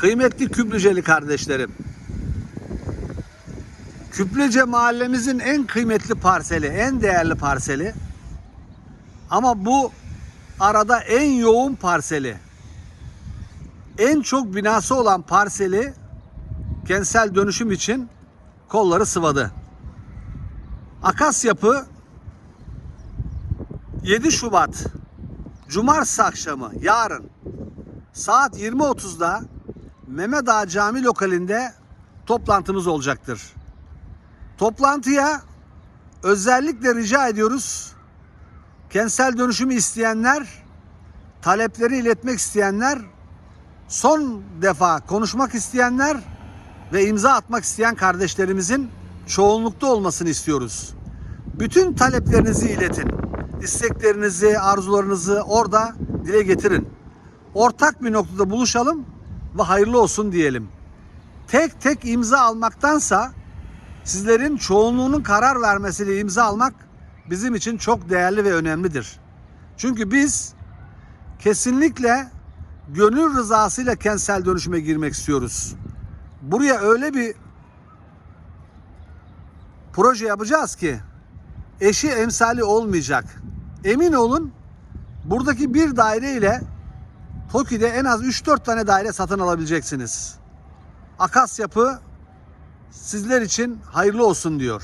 Kıymetli Küplüceli kardeşlerim. Küplüce mahallemizin en kıymetli parseli, en değerli parseli. Ama bu arada en yoğun parseli. En çok binası olan parseli kentsel dönüşüm için kolları sıvadı. Akas Yapı 7 Şubat Cumartesi akşamı yarın saat 20.30'da Mehmet Ağa Cami lokalinde toplantımız olacaktır. Toplantıya özellikle rica ediyoruz. Kentsel dönüşümü isteyenler, talepleri iletmek isteyenler, son defa konuşmak isteyenler ve imza atmak isteyen kardeşlerimizin çoğunlukta olmasını istiyoruz. Bütün taleplerinizi iletin. isteklerinizi, arzularınızı orada dile getirin. Ortak bir noktada buluşalım ve hayırlı olsun diyelim. Tek tek imza almaktansa sizlerin çoğunluğunun karar vermesiyle imza almak bizim için çok değerli ve önemlidir. Çünkü biz kesinlikle gönül rızasıyla kentsel dönüşüme girmek istiyoruz. Buraya öyle bir proje yapacağız ki eşi emsali olmayacak. Emin olun buradaki bir daire ile TOKİ'de en az 3-4 tane daire satın alabileceksiniz. Akas yapı sizler için hayırlı olsun diyor.